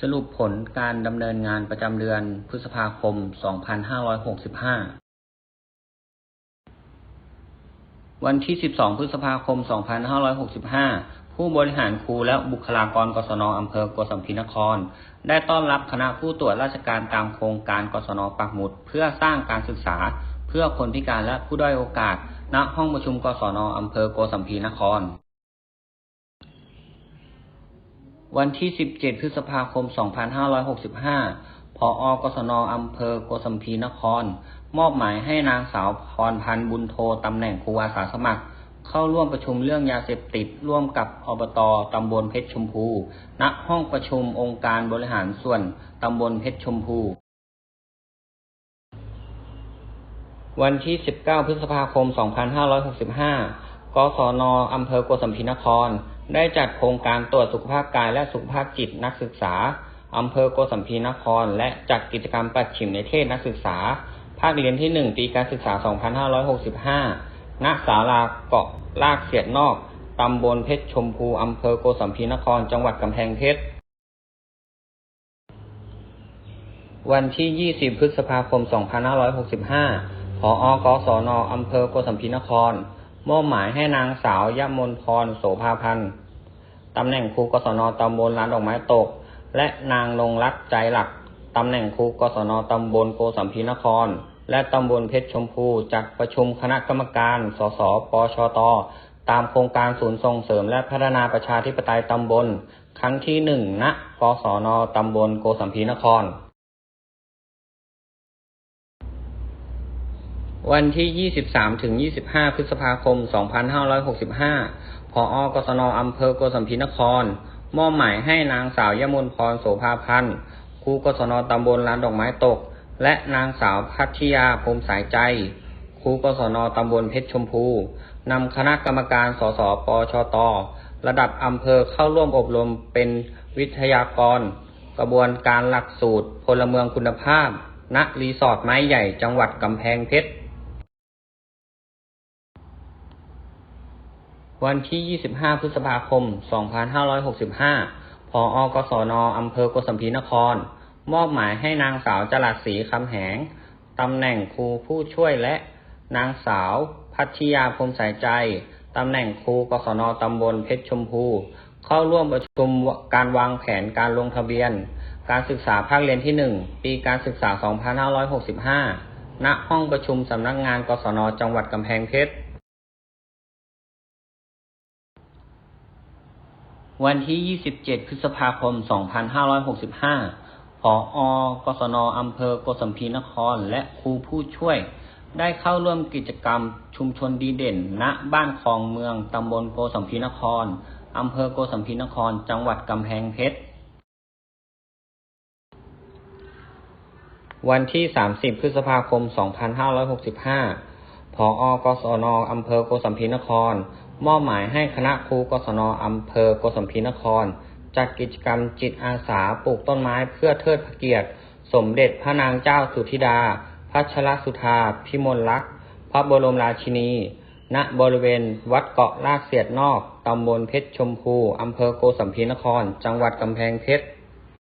สรุปผลการดำเนินงานประจำเดือนพฤษภาคม 2565 วันที่ 12 พฤษภาคม 2565 ผู้บริหารครูและบุคลากรกศนอำเภอโกสัมพีนคร ได้ต้อนรับคณะผู้ตรวจราชการตามโครงการกศนปักหมุด เพื่อสร้างการศึกษา เพื่อคนพิการและผู้ด้อยโอกาส ณ ห้องประชุมกศนอำเภอโกสัมพีนคร วันที่ 17 พฤษภาคม 2565พออกศนอำเภอโกสัมพีนคร มอบหมายให้นางสาวพรพันธ์บุญโทตำแหน่งครูอาสาสมัคร เข้าร่วมประชุมเรื่องยาเสพติด ร่วมกับอบตตำบลเพชรชมพู ณ ห้องประชุมองค์การบริหารส่วนตำบลเพชรชมพูวันที่ 19 พฤษภาคม 2565 กศนอำเภอโกสัมพีนคร ได้จัดโครงการตรวจสุขภาพกายและสุขภาพจิตนักศึกษา อำเภอโกสัมพีนคร และจัดกิจกรรมปัดฉิมในเทศนักศึกษา ภาคเรียนที่ 1 ปีการศึกษา 2565 ณ ศาลาเกาะลากเสียดนอก ตำบลเพชรชมพู อำเภอโกสัมพีนคร จังหวัดกำแพงเพชร วันที่ 20 พฤษภาคม 2565ผออกศนอำเภอโกสัมพีนคร มอบหมายให้นางสาวยมนพรโสภาพันธ์ตำแหน่งครูกศนตำบลร้านดอกไม้ตก และนางนงรักใจหลักตำแหน่งครูกศนตำบลโกสัมพีนคร และตำบลเพชรชมพูจัดประชุมคณะกรรมการ สสปชต ตามโครงการศูนย์ส่งเสริม และพัฒนาประชาธิปไตยตำบล ครั้งที่หนึ่งณกศนตำบลโกสัมพีนคร วันที่ 23 ถึง 25 พฤษภาคม 2565 พออกศนอำเภอโกสัมพีนคร มอบหมายให้นางสาวยมนพรโสภาพันธ์ครูกศนตำบลร้านดอกไม้ตก และนางสาวพัทยาพรมสายใจครูกศนตำบลเพชรชมพู นำคณะกรรมการสสปชต ระดับอำเภอเข้าร่วมอบรมเป็นวิทยากร กระบวนการหลักสูตรพลเมืองคุณภาพ ณ รีสอร์ทไม้ใหญ่จังหวัดกำแพงเพชร วันที่ 25 พฤษภาคม 2565 พออกศนอำเภอโกสัมพีนคร มอบหมายให้นางสาวจรัสศรีคำแหง ตำแหน่งครูผู้ช่วยและ นางสาว พัทยาพรมสายใจ ตำแหน่งครูกศนตำบลเพชรชมพู เข้าร่วมประชุมการวางแผนการลงทะเบียน การศึกษาภาคเรียนที่ 1 ปีการศึกษา 2565 ณ ห้องประชุมสำนักงานกศนจังหวัดกำแพงเพชร วันที่ 27 พฤษภาคม 2565ผอกศนอำเภอโกสัมพีนคร และครูผู้ช่วย ได้เข้าร่วมกิจกรรมชุมชนดีเด่น ณ บ้านคลองเมือง ตำบลโกสัมพีนคร อำเภอโกสัมพีนคร จังหวัดกำแพงเพชร วันที่ 30 พฤษภาคม 2565 ผออกศนอำเภอโกสัมพีนคร มอบหมายให้คณะครูกศนอำเภอโกสัมพีนคร จัดกิจกรรมจิตอาสาปลูกต้นไม้เพื่อเทิดพระเกียรติ สมเด็จพระนางเจ้าสุธิดา พัชรสุธาพิมลลักษณ์ พระบรมราชินี ณบริเวณ วัดเกาะลากเสียดนอก ตำบลเพชรชมพู อำเภอโกสัมพีนคร จังหวัดกำแพงเพชร